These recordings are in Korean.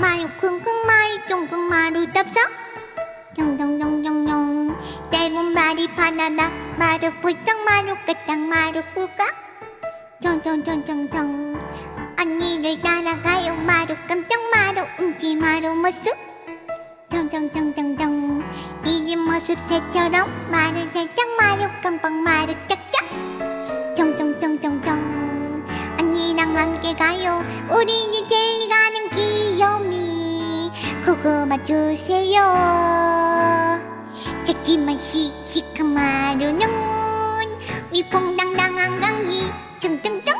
마루 쿵쿵 마루 쫑쿵 마루 덥석 정정정정정 짧은 말이 바나나 마루 뿔떡 마루 까딱 마루 꿀까 정정정정정. 언니를 따라가요 마루 깜짝 마루 움지 마루 모습. 정정정정정. 삐진 모습 새처럼 마루 살짝 마루 깜빡 마루 짝짝. 정정정정정. 언니랑 함께 가요 우리 이제 제일 귀요미 고구마 주세요. 작지만 씩씩한 마루는 위풍당당한 강이 정정정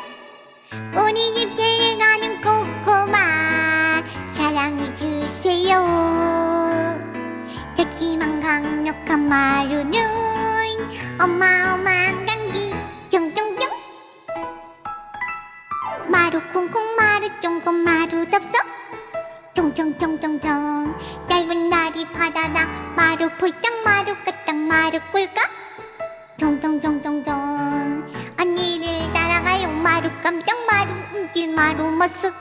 우리 집 제일 가는 고구마 사랑해 주세요. 작지만 강력한 마루는 어마어마한 강지 정정정 마루 콩콩 마루 쫑콩 마루 덥석 총총총총총 짧은 날이 바다다. 마루 폴짝 마루 까딱 마루 꿀까 총총총총총 언니를 따라가요. 마루 깜짝 마루 움찔 마루 머쓱.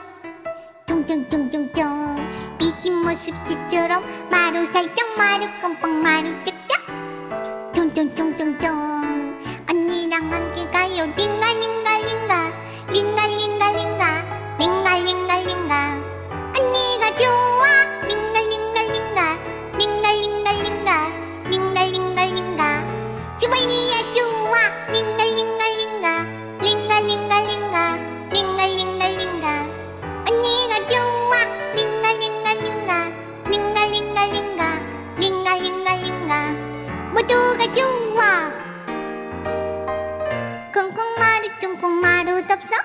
총총총총총 삐진 모습 새처럼 마루 살짝 마루 깜빡 링가링가링가 링가링가링가 링가링가링가 언니가 좋아. 링가링가링가 링가링가링가 링가링가링가 모두가 좋아. 콩콩마루 쫑콩마루 덥석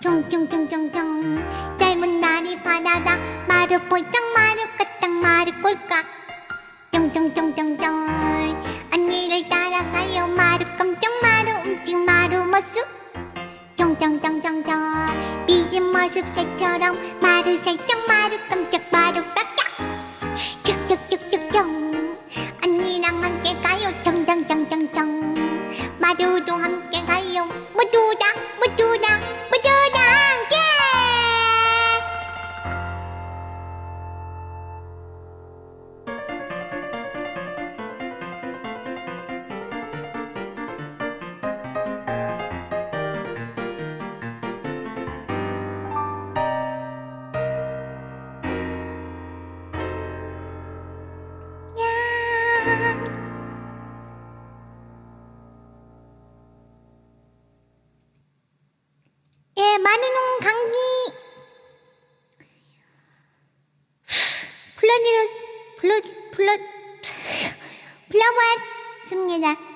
총총총총총 짧은 날이 바다다. 마루 폴짝 마루 까딱 마루 꼴깍 마루 깜짝 마루 움직 마루 모습. 총총총총총 삐진 모습 새처럼 마루 살짝 마루 깜짝 마루 빡짝 예, 마누는 강기 불러드려 불러 불러 불러봤습니다.